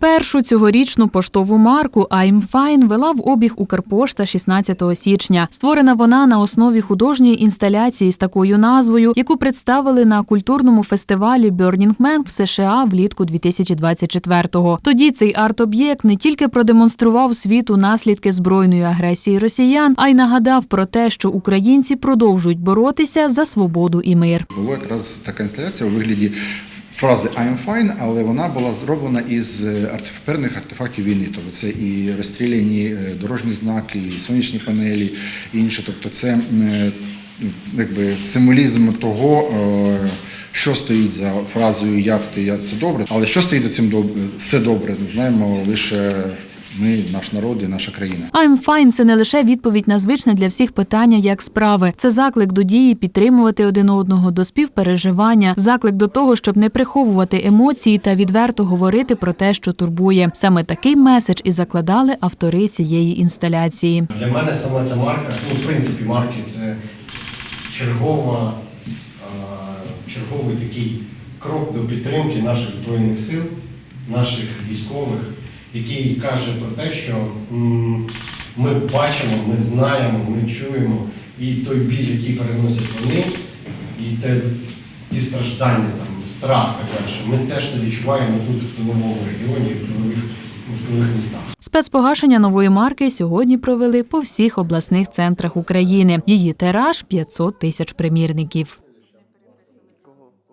Першу цьогорічну поштову марку I'm Fine вела в обіг Укрпошта 16 січня. Створена вона на основі художньої інсталяції з такою назвою, яку представили на культурному фестивалі Burning Man в США влітку 2024-го. Тоді цей арт-об'єкт не тільки продемонстрував світу наслідки збройної агресії росіян, а й нагадав про те, що українці продовжують боротися за свободу і мир. Була якраз така інсталяція у вигляді фрази I'm fine, але вона була зроблена із е, певних артефактів війни. Тобто це і розстріляні е, дорожні знаки, і сонячні панелі, і інше. Тобто це е, якби символізм того, що стоїть за фразою Як ти, як все добре, але що стоїть за цим добре, все добре, знаємо лише ми, наш народ і наша країна. I'm fine – це не лише відповідь на звичне для всіх питання, як справи. Це заклик до дії, підтримувати один одного, до співпереживання, заклик до того, щоб не приховувати емоції та відверто говорити про те, що турбує. Саме такий меседж і закладали автори цієї інсталяції. Для мене саме ця марка, ну, в принципі, марки це чергова, черговий такий крок до підтримки наших Збройних сил, наших військових, який каже про те, що ми бачимо, ми знаємо, ми чуємо і той біль, який переносять вони, і те, ті страждання, там, страх так далі, ми теж це відчуваємо тут, в тиловому регіоні, в тилових, в тилових містах. Спецпогашення нової марки сьогодні провели по всіх обласних центрах України. Її тираж 500 тисяч примірників.